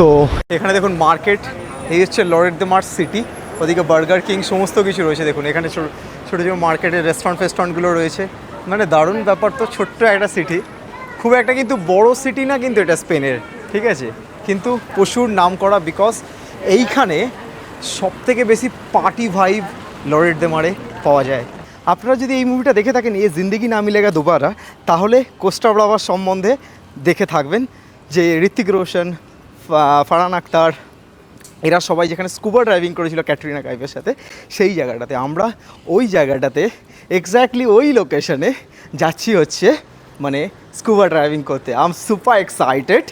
তো এখানে দেখুন মার্কেট এই হচ্ছে লরেট দ্য মার্ট সিটি ওদিকে বার্গার কিং সমস্ত কিছু রয়েছে। দেখুন, এখানে ছোটো ছোটো মার্কেটের রেস্টুরেন্ট ফেস্টুরেন্টগুলো রয়েছে। মানে দারুণ ব্যাপার তো, ছোট্ট একটা সিটি খুব একটা কিন্তু বড় সিটি না, কিন্তু এটা স্পেনের, ঠিক আছে? কিন্তু প্রচুর নাম করা বিকজ এইখানে সব থেকে বেশি পার্টি ভাইব লরেট দে মারে পাওয়া যায়। আপনারা যদি এই মুভিটা দেখে থাকেন, এ জিন্দিগি না মিলেগা দুবারা তাহলে কোস্টা ব্রাভার সম্বন্ধে দেখে থাকবেন যে ঋত্বিক রোশন ফারহান আক্তার এরা সবাই যেখানে স্কুবা ড্রাইভিং করেছিল ক্যাটরিনা কাইফের সাথে সেই জায়গাটাতে। আমরা ওই জায়গাটাতে এক্স্যাক্টলি ওই লোকেশনে যাচ্ছি হচ্ছে মানে স্কুবা ড্রাইভিং করতে। আই এম সুপার এক্সাইটেড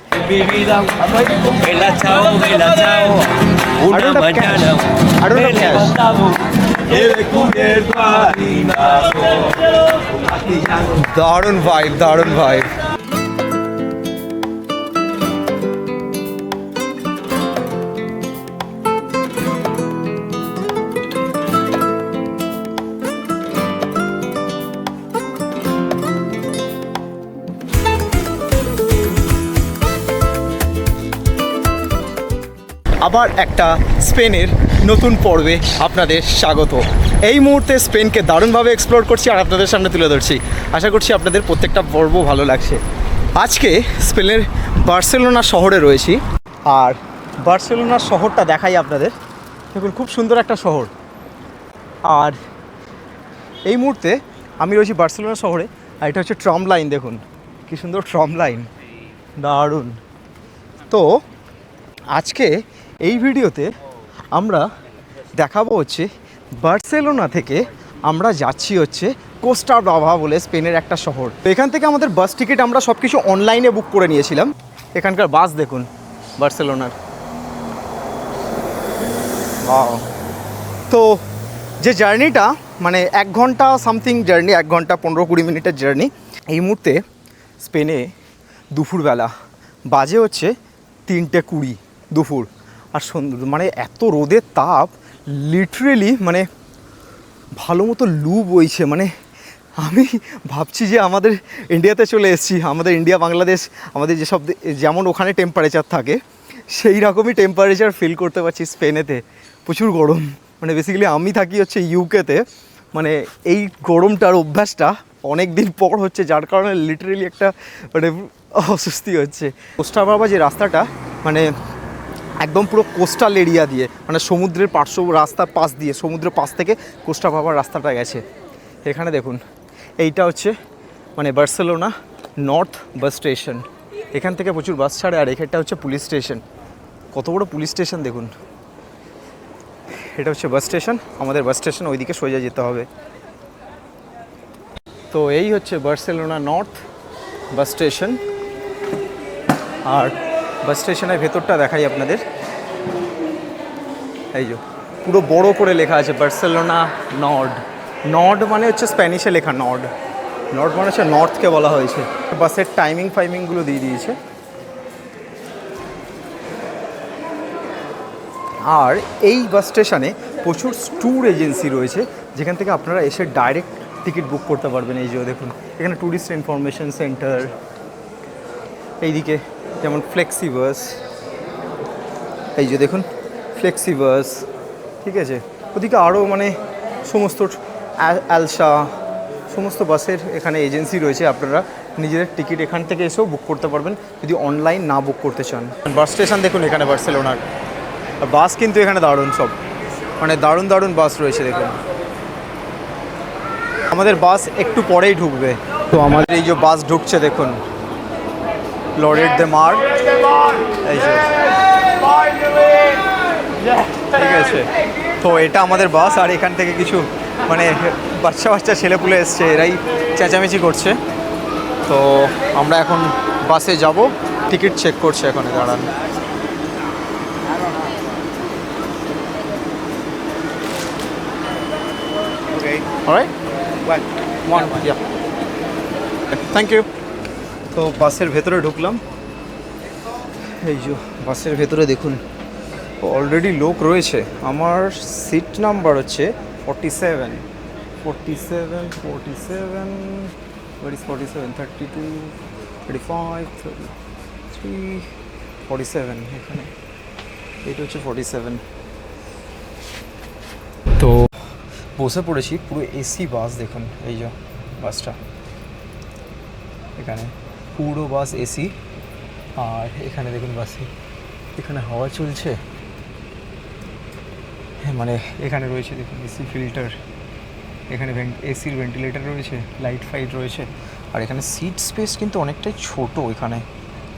দারুণ vida, দারুণ la আবার একটা স্পেনের নতুন পর্বে আপনাদের স্বাগত। এই মুহূর্তে স্পেনকে দারুণভাবে এক্সপ্লোর করছি আর আপনাদের সামনে তুলে ধরছি। আশা করছি আপনাদের প্রত্যেকটা পর্ব ভালো লাগছে। আজকে স্পেনের বার্সেলোনা শহরে রয়েছি। আর বার্সেলোনা শহরটা দেখাই আপনাদের। দেখুন, খুব সুন্দর একটা শহর। আর এই মুহূর্তে আমি রয়েছি বার্সেলোনা শহরে। আর এটা হচ্ছে ট্রাম লাইন, দেখুন। কি সুন্দর ট্রাম লাইন। দারুণ। তো আজকে এই ভিডিওতে আমরা দেখাবো হচ্ছে বার্সেলোনা থেকে আমরা যাচ্ছি হচ্ছে কোস্টা ব্রাভা বলে স্পেনের একটা শহর। তো এখান থেকে আমাদের বাস টিকিট আমরা সব কিছু অনলাইনে বুক করে নিয়েছিলাম। এখানকার বাস দেখুন, বার্সেলোনার। তো যে জার্নিটা মানে এক ঘণ্টা সামথিং জার্নি এক ঘণ্টা পনেরো কুড়ি মিনিটের জার্নি এই মুহূর্তে স্পেনে দুপুরবেলা বাজে হচ্ছে তিনটে কুড়ি দুপুর। আর মানে এত রোদের তাপ লিটারেলি মানে ভালো মতো লু বইছে মানে আমি ভাবছি যে আমাদের ইন্ডিয়াতে চলে এসেছি, আমাদের ইন্ডিয়া বাংলাদেশ আমাদের যেসব যেমন ওখানে টেম্পারেচার থাকে, সেই রকমই টেম্পারেচার ফিল করতে পারছি স্পেনেতে। প্রচুর গরম। মানে বেসিক্যালি আমি থাকি হচ্ছে ইউকেতে মানে এই গরমটার অভ্যাসটা অনেক দিন পর হচ্ছে, যার কারণে লিটারেলি একটা মানে অস্বস্তি হচ্ছে। কোস্টা বাবা যে রাস্তাটা মানে একদম পুরো কোস্টাল এরিয়া দিয়ে মানে সমুদ্রের পার্শ্ব রাস্তার পাশ দিয়ে, সমুদ্রের পাশ থেকে কোস্টা বাবার রাস্তাটা গেছে। এখানে দেখুন, এইটা হচ্ছে মানে বার্সেলোনা নর্থ বাস স্টেশন এখান থেকে প্রচুর বাস ছাড়ে আর এখানটা হচ্ছে পুলিশ স্টেশন কত বড় পুলিশ স্টেশন দেখুন। এটা হচ্ছে বাস স্টেশন আমাদের বাস স্টেশন ওইদিকে সোজা যেতে হবে। তো এই হচ্ছে বার্সেলোনা নর্থ বাস স্টেশন আর বাস স্টেশনের ভেতরটা দেখাই আপনাদের। এই যে, পুরো বড় করে লেখা আছে, বার্সেলোনা নর্ড। নর্ড মানে হচ্ছে স্প্যানিশে লেখা নর্ড। নর্ড মানে হচ্ছে নর্থকে বলা হয়েছে। বাসের টাইমিং ফাইমিংগুলো দিয়ে দিয়েছে। আর এই বাস স্টেশনে প্রচুর ট্যুর এজেন্সি রয়েছে, যেখান থেকে আপনারা এসে ডাইরেক্ট টিকিট বুক করতে পারবেন। এই যে দেখুন, এখানে ট্যুরিস্ট ইনফরমেশন সেন্টার, এইদিকে যেমন ফ্লেক্সি বাস এই যে দেখুন ফ্লেক্সি বাস ঠিক আছে? ওদিকে আরও মানে সমস্ত অ্যালসা সমস্ত বাসের এখানে এজেন্সি রয়েছে আপনারা। নিজেদের টিকিট এখান থেকে এসেও বুক করতে পারবেন, যদি অনলাইন না বুক করতে চান। বাস স্টেশন দেখুন এখানে, বার্সেলোনার। বাস কিন্তু এখানে দারুণ সব। মানে দারুণ দারুণ বাস রয়েছে, দেখুন। আমাদের বাস একটু পরেই ঢুকবে। তো আমাদের এই যে বাস ঢুকছে, দেখুন। লরেট দে মার এই যে। ঠিক আছে। তো এটা আমাদের বাস আর এখান থেকে কিছু মানে বাচ্চা বাচ্চা ছেলেপুলে এসছে এরাই চেঁচামেচি করছে। তো আমরা এখন বাসে যাব। টিকিট চেক করছে এখন দাঁড়ান। Alright? One. One, yeah. Thank you তো বাসের ভেতরে ঢুকলাম। এই যে বাসের ভেতরে দেখুন অলরেডি লোক রয়েছে। আমার সিট নাম্বার হচ্ছে forty seven forty seven forty seven forty seven thirty two thirty five thirty three forty seven এখানে। এটা হচ্ছে ফর্টি সেভেন তো বসে পড়েছি, পুরো এসি বাস দেখুন, এই যে বাসটা। এখানে। পুরো বাস এসি। আর এখানে দেখুন বাসে এখানে হাওয়া চলছে। হ্যাঁ মানে এখানে রয়েছে দেখুন এসি ফিল্টার এখানে এসির ভেন্টিলেটর রয়েছে লাইট ফাইট রয়েছে। আর এখানে সিট স্পেস কিন্তু অনেকটাই ছোট এখানে।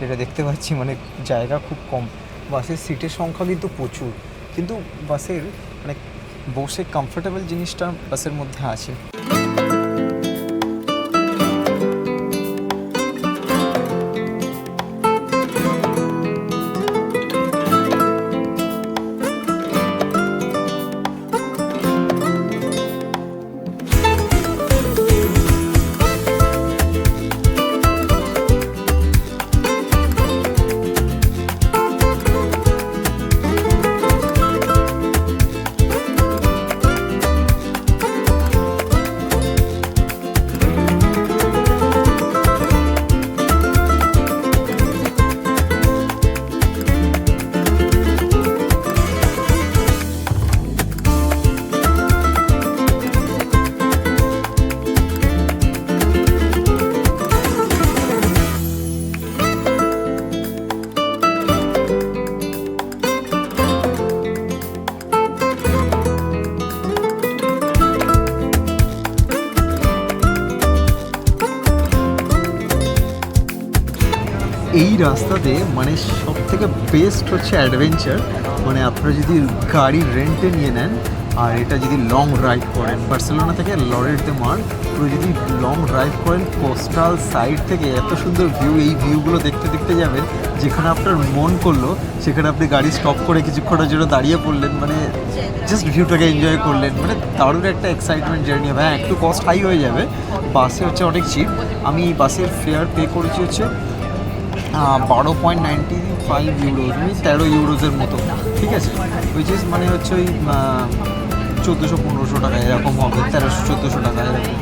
যেটা দেখতে পাচ্ছি মানে জায়গা খুব কম। বাসের সিটের সংখ্যা কিন্তু প্রচুর। কিন্তু বাসের মানে বসে কমফোর্টেবল জিনিসটা বাসের মধ্যে আছে। রাস্তাতে মানে সব থেকে বেস্ট হচ্ছে অ্যাডভেঞ্চার মানে আপনারা যদি গাড়ি রেন্টে নিয়ে নেন, আর এটা যদি লং ড্রাইভ করেন, বার্সেলোনা থেকে লরেট দে মার পুরো যদি লং ড্রাইভ করেন কোস্টাল সাইড থেকে এত সুন্দর ভিউ এই ভিউগুলো দেখতে দেখতে যাবেন, যেখানে আপনার মন করল, সেখানে আপনি গাড়ি স্টপ করে কিছুক্ষণের জন্য দাঁড়িয়ে পড়লেন মানে জাস্ট ভিউটাকে এনজয় করলেন মানে দারুণ একটা এক্সাইটমেন্ট জার্নি হবে। হ্যাঁ একটু কস্ট হাই হয়ে যাবে বাসে হচ্ছে অনেক চিপ আমি বাসের ফেয়ার পে করেছি হচ্ছে বারো পয়েন্ট নাইনটি ফাইভ ইউরোজ মানে তেরো ইউরোজের মতো, ঠিক আছে? উইচ ইজ মানে হচ্ছে ওই চোদ্দোশো, পনেরোশো টাকা, এরকম হবে, তেরোশো, চোদ্দোশো টাকা, এরকম,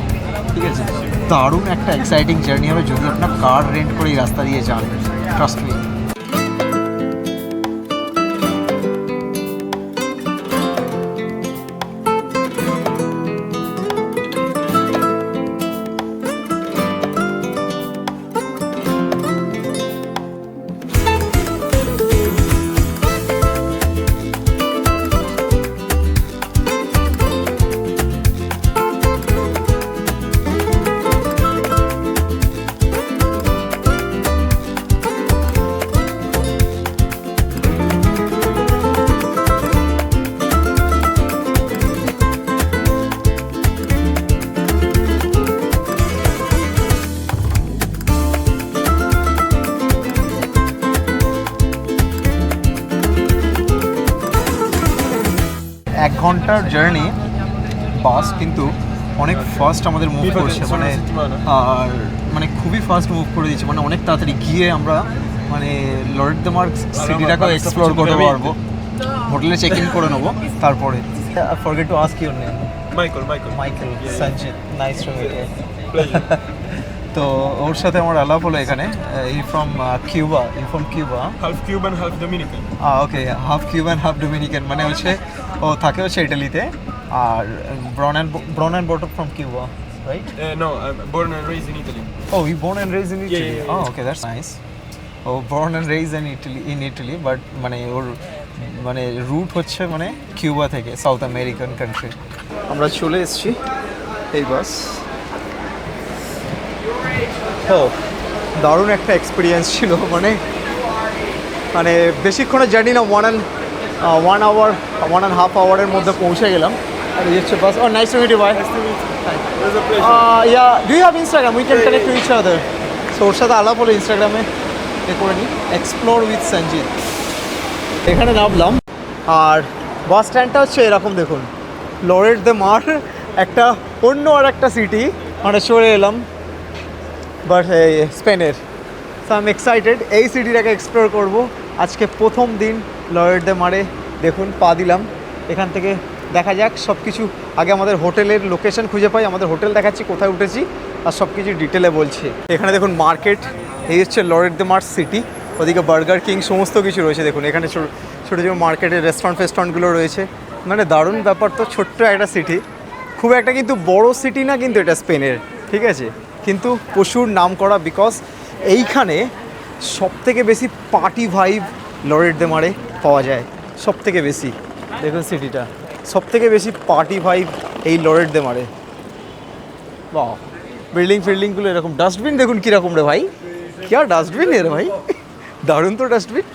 ঠিক আছে? দারুণ একটা এক্সাইটিং জার্নি হবে, যদি আপনার কার রেন্ট করে এই রাস্তা দিয়ে যান ট্রাস্ট মি ঘণ্টার জার্নি বাস কিন্তু অনেক ফাস্ট আমাদের মুভ করছে। মানে আর মানে খুবই ফাস্ট মুভ করে দিচ্ছে মানে অনেক তাড়াতাড়ি গিয়ে আমরা মানে লরেট দেমার্ক সিটিটাকেও এক্সপ্লোর করতে পারব। হোটেলে চেক ইন করে নেব। তারপরে forget to ask your name Michael. Michael Yeah, Sanjit nice to meet তো ওর সাথে আমার আলাপ হলো এখানে। He from Cuba he from Cuba half Cuban, half Dominican. Okay half Cuban half Dominican মানে হচ্ছে ও থাকে হচ্ছে ইটালিতে। আর born and born and bottom from Cuba right Uh, no, I'm born and raised in Italy. O he born and raised in Yeah, Italy yeah, ও yeah. Okay that's nice O born and raised in Italy in Italy but মানে ওর মানে root হচ্ছে মানে Cuba থেকে south American country আমরা চলে এসেছি এই বাস। ও দারুণ একটা এক্সপিরিয়েন্স ছিল মানে মানে বেশিক্ষণের জার্নি না one and one hour one and half আওয়ারের মধ্যে পৌঁছে গেলাম। আর এই হচ্ছে bus O nice to meet you bye It was yeah do you have Instagram we can Yeah, connect to each other so ওর সাথে আলাপ হলো ইনস্টাগ্রামে এ। করে নিই এক্সপ্লোর উইথ সঞ্জিত এখানে নামলাম। আর বাস স্ট্যান্ডটা হচ্ছে এরকম দেখুন। লরেট দ্য মার একটা অন্য আর একটা সিটি মানে চলে এলাম। বাট স্পেনের সো আই এম এক্সাইটেড এই সিটিটাকে এক্সপ্লোর করব। আজকে প্রথম দিন। দ্য মারে। দেখুন, পা দিলাম। এখান থেকে দেখা যাক সব কিছু আগে আমাদের হোটেলের লোকেশন খুঁজে পাই। আমাদের হোটেল দেখাচ্ছি, কোথায় উঠেছি, আর সব কিছু ডিটেলে বলছি। এখানে দেখুন মার্কেট এই হচ্ছে লরেট দ্য মার্ট সিটি ওদিকে বার্গার কিং সমস্ত কিছু রয়েছে। দেখুন, এখানে ছোটো ছোটো ছোটো মার্কেটের রেস্টুরেন্ট ফেস্টুরেন্টগুলো রয়েছে। মানে দারুণ ব্যাপার তো, ছোট্ট একটা সিটি খুব একটা কিন্তু বড় সিটি না, কিন্তু এটা স্পেনের, ঠিক আছে? কিন্তু প্রচুর নাম করা বিকজ এইখানে সব থেকে বেশি পার্টি ভাইব লরেট দে মারে। পাওয়া যায় সব থেকে বেশি। দেখুন সিটিটা। সব থেকে বেশি পার্টি ভাইব এই লরেট দে মারে। বাহ বিল্ডিং ফিল্ডিংগুলো এরকম। ডাস্টবিন দেখুন কীরকম রে ভাই। কি আর ডাস্টবিন এর ভাই? দারুণ তো ডাস্টবিন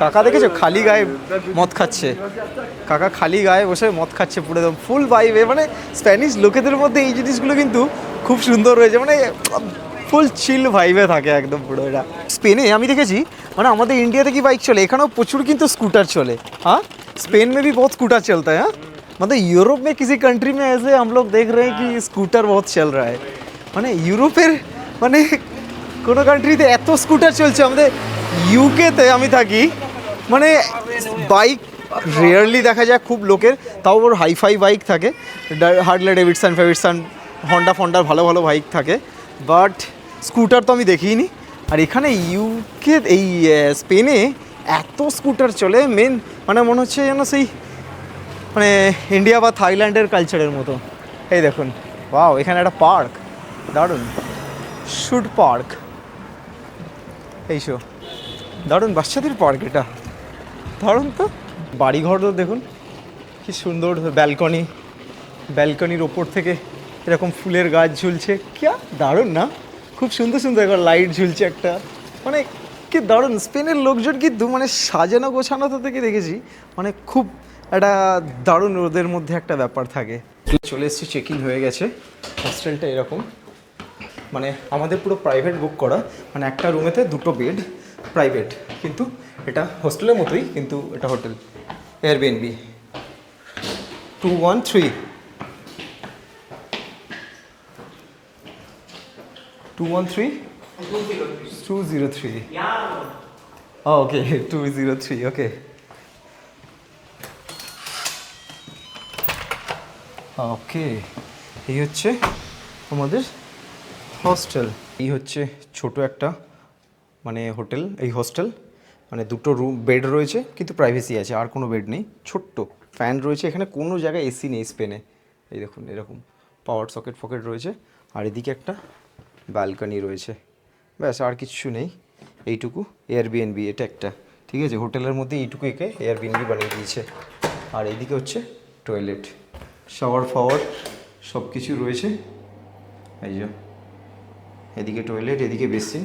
কাকা দেখেছ? খালি গায়ে মদ খাচ্ছে। কাকা খালি গায়ে বসে মদ খাচ্ছে পুরো একদম ফুল ভাইবে মানে স্প্যানিশ লোকেদের মধ্যে এই জিনিসগুলো কিন্তু খুব সুন্দর রয়েছে মানে ফুল চিল ভাইবে থাকে একদম পুরো এটা স্পেনে আমি দেখেছি মানে আমাদের ইন্ডিয়াতে কি বাইক চলে এখানেও প্রচুর কিন্তু স্কুটার চলে हाँ स्पेन में भी बहुत स्कूटर चलता है हाँ मतलब यूरोप में किसी कंट्री में ऐसे हम लोग देख रहे हैं कि स्कूटर बहुत चल रहा है মানে ইউরোপের মানে কোনো কান্ট্রিতে এত স্কুটার চলছে আমাদের ইউকেতে আমি থাকি মানে বাইক রেয়ারলি দেখা যায় খুব লোকের তাও ওর হাইফাই বাইক থাকে হার্ডলে ডেভিডসন ফেভিডসন হন্ডা ফন্ডার ভালো ভালো বাইক থাকে বাট স্কুটার তো আমি দেখিনি। আর এখানে ইউকে এই স্পেনে এত স্কুটার চলে মেন মানে মনে হচ্ছে যেন সেই মানে ইন্ডিয়া বা থাইল্যান্ডের কালচারের মতো। এই দেখুন ওয়াও এখানে একটা পার্ক দারুণ। শুড পার্ক এই শো, দারুণ, বাচ্চাদের পার্ক এটা। দারুণ তো। বাড়িঘর তো দেখুন, কি সুন্দর ব্যালকনি ব্যালকনির ওপর থেকে এরকম ফুলের গাছ ঝুলছে। কি দারুণ না? খুব সুন্দর সুন্দর একবার লাইট ঝুলছে একটা। মানে কি দারুণ স্পেনের লোকজন কিন্তু মানে সাজানো গোছানো তো থেকে দেখেছি মানে খুব একটা দারুণ রোদের মধ্যে একটা ব্যাপার থাকে। চলে এসেছি চেকিং হয়ে গেছে হস্টেলটা এরকম। মানে আমাদের পুরো প্রাইভেট বুক করা মানে একটা রুমেতে দুটো বেড প্রাইভেট কিন্তু এটা হোস্টেলের মতোই, কিন্তু এটা hotel Airbnb two one three two one three two zero three okay two zero three okay okay এই হচ্ছে আমাদের হস্টেল এই হচ্ছে ছোট একটা মানে হোটেল এই হস্টেল মানে দুটো রুম বেড রয়েছে, কিন্তু প্রাইভেসি আছে, আর কোনো বেড নেই, ছোট্ট ফ্যান রয়েছে, এখানে কোনো জায়গায় এসি নেই স্পেনে এই দেখুন, এরকম পাওয়ার সকেট ফকেট রয়েছে, আর এদিকে একটা ব্যালকনি রয়েছে। ব্যাস, আর কিছু নেই। এইটুকু এয়ারবিএনবি এটা একটা। ঠিক আছে? হোটেলের মধ্যে এইটুকু একে এয়ারবিএনবি বানিয়ে দিয়েছে। আর এদিকে হচ্ছে টয়লেট শাওয়ার ফাওয়ার সব কিছু রয়েছে। এই যে। এদিকে টয়লেট এদিকে বেসিন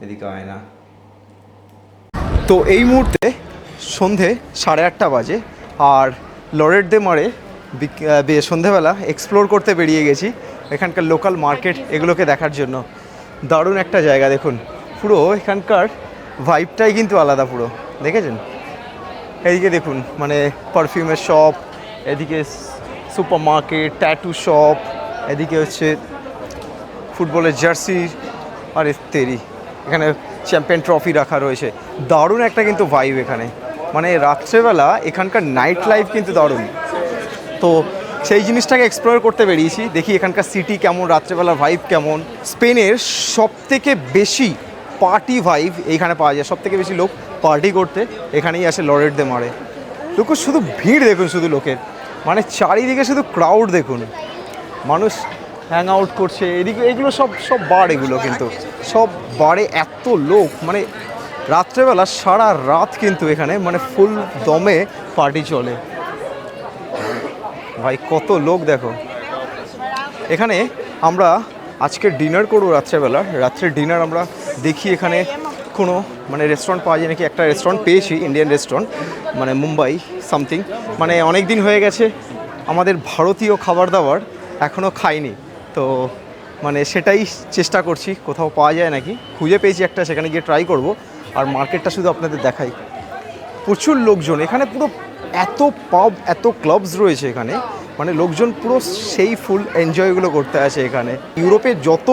এদিকে আয়না। তো এই মুহূর্তে সন্ধে সাড়ে আটটা বাজে আর লরেট দে মারে সন্ধেবেলা এক্সপ্লোর করতে বেরিয়ে গেছি। এখানকার লোকাল মার্কেট এগুলোকে দেখার জন্য। দারুণ একটা জায়গা, দেখুন। পুরো এখানকার ভাইবটাই কিন্তু আলাদা পুরো, দেখেছেন? এদিকে দেখুন মানে পারফিউমের শপ এদিকে সুপার মার্কেট ট্যাটু শপ এদিকে হচ্ছে ফুটবলের জার্সি আর তেরি, এখানে চ্যাম্পিয়ন ট্রফি রাখা রয়েছে। দারুণ একটা কিন্তু ভাইব এখানে। মানে রাত্রেবেলা এখানকার নাইট লাইফ কিন্তু দারুণ। তো সেই জিনিসটাকে এক্সপ্লোর করতে বেরিয়েছি। দেখি এখানকার সিটি কেমন, রাত্রেবেলার ভাইব কেমন। স্পেনের সব থেকে বেশি পার্টি ভাইব এইখানে পাওয়া যায়। সব থেকে বেশি লোক পার্টি করতে এখানেই আসে লরেট দে মারে। লোক শুধু ভিড় দেখুন, শুধু লোকের। মানে চারিদিকে শুধু ক্রাউড দেখুন। মানুষ হ্যাং আউট করছে, এদিকে এগুলো সব সব বার এগুলো কিন্তু। সব বারে এত লোক মানে রাত্রেবেলা সারা রাত কিন্তু এখানে মানে ফুল দমে পার্টি চলে। ভাই, কত লোক দেখো। এখানে আমরা আজকে ডিনার করব রাত্রেবেলা। রাত্রে ডিনার আমরা দেখি এখানে কোনো মানে রেস্টুরেন্ট পাওয়া যায় নাকি? একটা রেস্টুরেন্ট পেয়েছি ইন্ডিয়ান রেস্টুরেন্ট মানে মুম্বাই সামথিং মানে অনেক দিন হয়ে গেছে, আমাদের ভারতীয় খাবার দাবার এখনও খাইনি। তো মানে সেটাই চেষ্টা করছি, কোথাও পাওয়া যায় নাকি? খুঁজে পেয়েছি একটা, সেখানে গিয়ে ট্রাই করব। আর মার্কেটটা শুধু আপনাদের দেখাই। প্রচুর লোকজন, এখানে পুরো এত পাব এত ক্লাবস রয়েছে এখানে। মানে লোকজন পুরো সেই ফুল এনজয়গুলো করতে আসে এখানে। ইউরোপে যত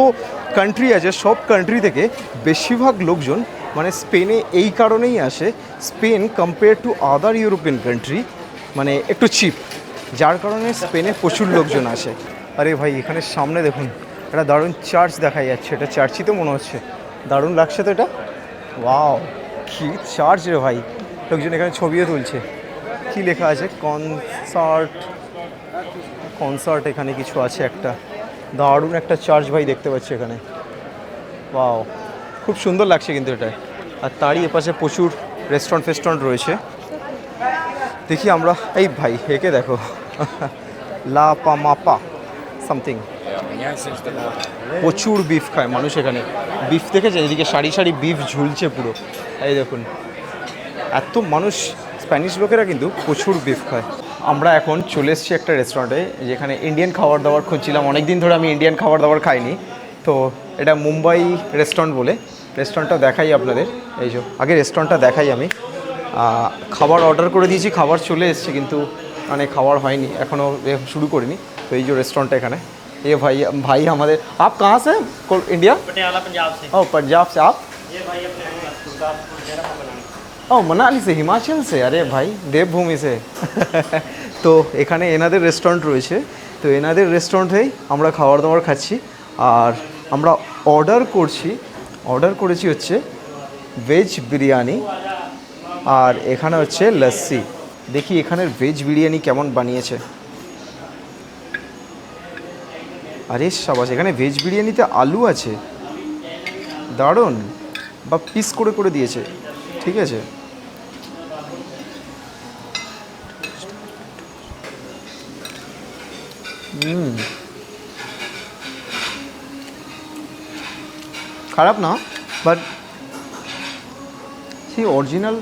কান্ট্রি আছে, সব কান্ট্রি থেকে বেশিরভাগ লোকজন মানে স্পেনে এই কারণেই আসে। Spain compare to other European country মানে একটু চিপ যার কারণে স্পেনে প্রচুর লোকজন আসে। আরে ভাই, এখানে সামনে দেখুন, একটা দারুণ চার্চ দেখা যাচ্ছে। এটা চার্চই তো মনে হচ্ছে। দারুণ লাগছে তো এটা? ওয়াও কি চার্চ রে ভাই! লোকজন এখানে ছবিও তুলছে। কি লেখা আছে? কনসার্ট কনসার্ট এখানে কিছু আছে একটা। দারুণ একটা চার্জ ভাই দেখতে পাচ্ছি এখানে। ওয়াও, খুব সুন্দর লাগছে কিন্তু এটা। আর তারই এপাশে প্রচুর রেস্টুরেন্ট ফেস্টুরেন্ট রয়েছে। দেখি আমরা, এই ভাই, একে দেখো। লা পা মাপা সামথিং প্রচুর বিফ খায় মানুষ এখানে। বিফ দেখেছে এদিকে সারি সারি বিফ ঝুলছে পুরো। এই দেখুন, এত মানুষ স্প্যানিশ লোকেরা কিন্তু প্রচুর বিফ খায় আমরা এখন চলে এসেছি একটা রেস্টুরেন্টে যেখানে ইন্ডিয়ান খাবার দাবার খুঁজছিলাম অনেক দিন ধরে আমি ইন্ডিয়ান খাবার দাবার খাইনি তো এটা মুম্বাই রেস্টুরেন্ট বলে রেস্টুরেন্টটা দেখাই আপনাদের এই যে আগে রেস্টুরেন্টটা দেখাই আমি আহ, খাবার অর্ডার করে দিয়েছি খাবার চলে এসেছে কিন্তু মানে খাবার হয়নি এখনও শুরু করিনি তো এই যে রেস্টুরেন্টটা এখানে ये भाई भाई हमारे आप कहाँ से कोल- इंडिया पटियाला पंजाब से ओ पंजाब से आप ये भाई अपने गुरदासपुर डेरा बनाना ও মানালি সে হিমাচল সে আরে ভাই দেবভূমি সে তো এখানে এনাদের রেস্টুরেন্ট রয়েছে তো এনাদের রেস্টুরেন্টেই আমরা খাবার দাবার খাচ্ছি আর আমরা অর্ডার করছি অর্ডার করেছি হচ্ছে ভেজ বিরিয়ানি আর এখানে হচ্ছে লস্যি দেখি এখানের ভেজ বিরিয়ানি কেমন বানিয়েছে আরে সাবাস এখানে ভেজ বিরিয়ানিতে আলু আছে দারুণ বা পিস করে করে দিয়েছে ঠিক আছে খারাপ না বাট সেই অরিজিনাল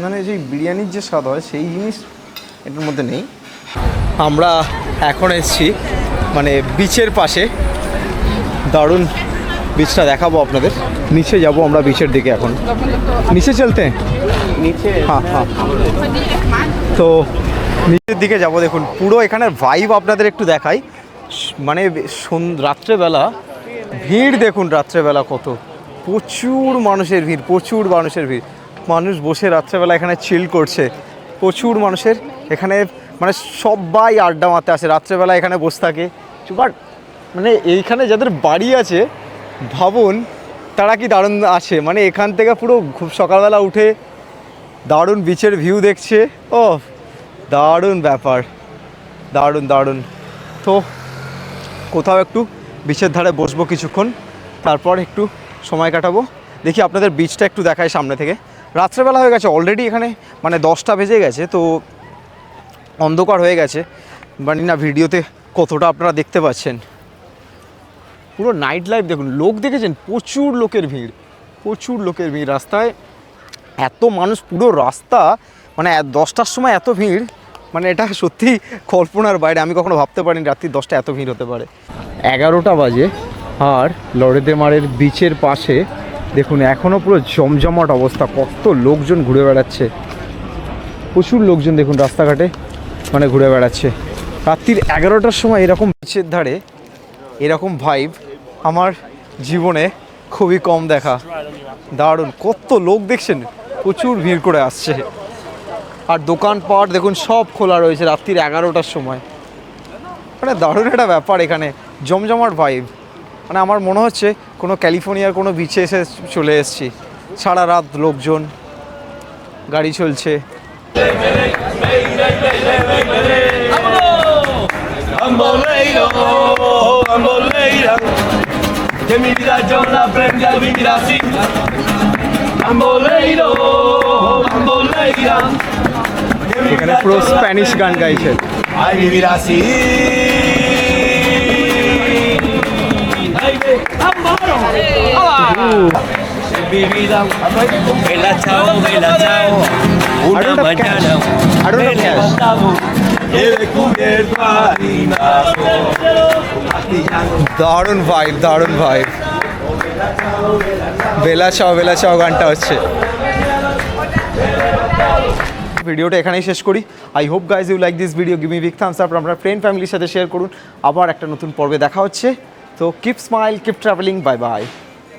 মানে যে বিরিয়ানির যে স্বাদ হয় সেই জিনিস এটার মধ্যে নেই। আমরা এখন এসেছি মানে বিচের পাশে। দারুণ বিচটা দেখাবো আপনাদের। নিচে যাব আমরা বিচের দিকে এখন। নিচে চলতে? नीचे হ্যাঁ হ্যাঁ। তো নিচের দিকে যাব, দেখুন, পুরো এখানের ভাইব আপনাদের একটু দেখাই। মানে রাত্রেবেলা ভিড় দেখুন, রাত্রেবেলা কত। প্রচুর মানুষের ভিড়, প্রচুর মানুষের ভিড়। মানুষ বসে রাত্রেবেলা এখানে চিল করছে। প্রচুর মানুষের এখানে মানে সবাই আড্ডা মারতে আসে, রাত্রেবেলা এখানে বসে থাকে। বাট মানে এইখানে যাদের বাড়ি আছে, ভাবুন, তারা কি দারুণ আছে। মানে এখান থেকে পুরো খুব সকালবেলা উঠে দারুণ বিচের ভিউ দেখছে। ও দারুণ ব্যাপার। দারুণ দারুণ। তো কোথাও একটু বিচের ধারে বসবো কিছুক্ষণ, তারপর একটু সময় কাটাবো। দেখি আপনাদের বিচটা একটু দেখায় সামনে থেকে। রাত্রেবেলা হয়ে গেছে অলরেডি এখানে মানে দশটা বেজে গেছে, তো অন্ধকার হয়ে গেছে। জানি না, ভিডিওতে কতটা আপনারা দেখতে পাচ্ছেন? পুরো নাইট লাইফ দেখুন, লোক দেখেছেন? প্রচুর লোকের ভিড়, প্রচুর লোকের ভিড়। রাস্তায় এত মানুষ, পুরো রাস্তা মানে দশটার সময় এত ভিড় মানে এটা সত্যি কল্পনার বাইরে। আমি কখনো ভাবতে পারিনি রাত্রি দশটা এত ভিড় হতে পারে। এগারোটা বাজে, আর লরেদেমারের বিচের পাশে, দেখুন এখনও পুরো জমজমাট অবস্থা। কত লোকজন ঘুরে বেড়াচ্ছে। প্রচুর লোকজন, দেখুন, রাস্তাঘাটে মানে ঘুরে বেড়াচ্ছে। রাত্রির এগারোটার সময় এরকম বিচের ধারে এরকম ভাইব আমার জীবনে খুবই কম দেখা। দারুণ, কত লোক দেখছেন? প্রচুর ভিড় করে আসছে। আর দোকানপাট দেখুন, সব খোলা রয়েছে রাত্রির এগারোটার সময়। মানে দারুণ একটা ব্যাপার এখানে, জমজমাট ভাইব মানে আমার মনে হচ্ছে কোনো ক্যালিফোর্নিয়ার কোনো বিচে এসে চলে এসেছি। সারা রাত লোকজন, গাড়ি চলছে। এখানে পুরো স্প্যানিশ গান গাইছে। দারুণ ভাই দারুণ ভাই বেলা চাও বেলা চাও গানটা হচ্ছে। ভিডিওটা এখানেই শেষ করি। I hope guys you like this video gimme big thumbs up আপনার ফ্রেন্ড ফ্যামিলির সাথে শেয়ার করুন। আবার একটা নতুন পর্বে দেখা হচ্ছে। তো keep smile keep travelling bye bye